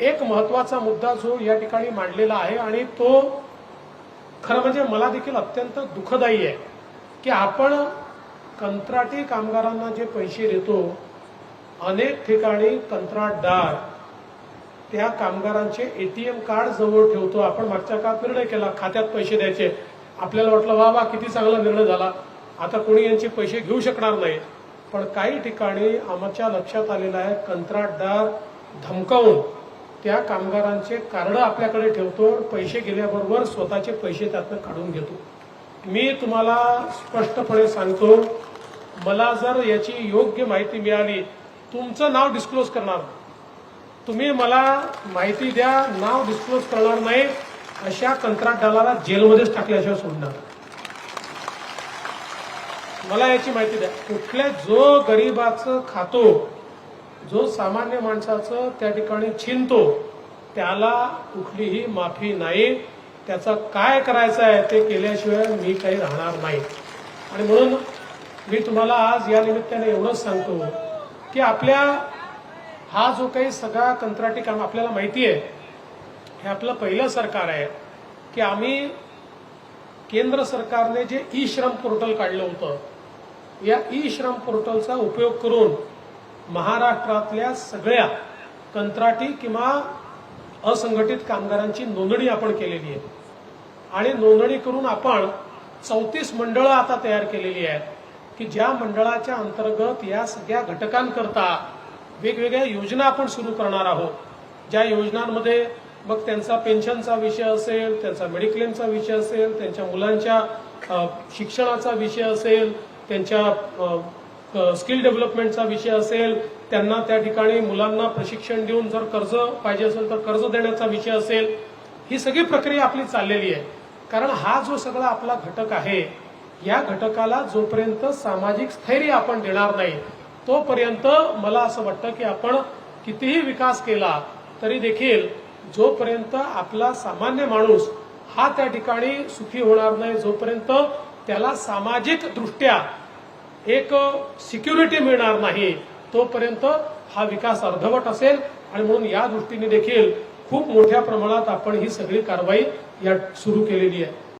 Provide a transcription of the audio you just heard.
एक महत्त्वाचा मुद्दा जो या ठिकाणी मांडलेला आहे आणि तो खरं म्हणजे मला देखील अत्यंत दुःखदायी आहे की आपण कंत्राटी कामगारांना जे पैसे देतो अनेक ठिकाणी कंत्राटदार त्या कामगारांचे एटीएम कार्ड जवळ ठेवतो. आपण मागच्या काळात निर्णय केला खात्यात पैसे द्यायचे. आपल्याला वाटलं वा वा किती चांगला निर्णय झाला. आता कोणी यांचे पैसे घेऊ शकणार नाही. पण काही ठिकाणी आमच्या लक्षात आलेलं आहे कंत्राटदार धमकावून त्या कामगारांचे कार्ड आपल्याकडे ठेवतो पैसे गेल्याबरोबर स्वतःचे पैसे त्यातनं काढून घेतो. मी तुम्हाला स्पष्टपणे सांगतो मला जर याची योग्य माहिती मिळाली तुमचं नाव डिस्क्लोज करणार. तुम्ही मला माहिती द्या नाव डिस्क्लोज करणार नाही अशा कंत्राटदाराला जेलमध्येच टाकल्याशिवाय सोडणार मला याची माहिती द्या. कुठल्या जो गरीबाचं खातो जो सामान्य माणसाचं त्या ठिकाणी छिनतो त्याला कुठलीही माफी नाही. त्याचा काय करायचं आहे ते केल्याशिवाय मी काही राहणार नाही. आणि म्हणून मी तुम्हाला आज या निमित्ताने एवढंच सांगतो की आपल्या हा जो काही सगळा कंत्राटी काम आपल्याला माहिती आहे हे आपलं पहिलं सरकार आहे की आम्ही केंद्र सरकारने जे ई श्रम पोर्टल काढलं होतं या ई श्रम पोर्टलचा उपयोग करून महाराष्ट्रातल्या सगळ्या कंत्राटी किंवा असंघटित कामगारांची नोंदणी आपण केलेली आहे. आणि नोंदणी करून आपण चौतीस मंडळं आता तयार केलेली आहेत की ज्या मंडळाच्या अंतर्गत या सगळ्या घटकांकरता वेगवेगळ्या योजना आपण सुरू करणार आहोत. ज्या योजनांमध्ये मग त्यांचा पेन्शनचा विषय असेल त्यांचा मेडिक्लेमचा विषय असेल त्यांच्या मुलांच्या शिक्षणाचा विषय असेल त्यांच्या स्किल डेव्हलपमेंटचा विषय असेल त्यांना त्या ठिकाणी मुलांना प्रशिक्षण देऊन जर कर्ज पाहिजे असेल तर कर्ज देण्याचा विषय असेल ही सगळी प्रक्रिया आपली चाललेली आहे. कारण हा जो सगळा आपला घटक आहे या घटकाला जोपर्यंत सामाजिक स्थैर्य आपण देणार नाही तोपर्यंत मला असं वाटतं की आपण कितीही विकास केला तरी देखील जोपर्यंत आपला सामान्य माणूस हा त्या ठिकाणी सुखी होणार नाही जोपर्यंत त्याला सामाजिक दृष्ट्या एक सिक्युरिटी मिळणार नाही तोपर्यंत हा विकास अर्धवट असेल. आणि म्हणून या दृष्टीने देखील खूप मोठ्या प्रमाणात आपण ही सगळी कारवाई या सुरू केलेली आहे.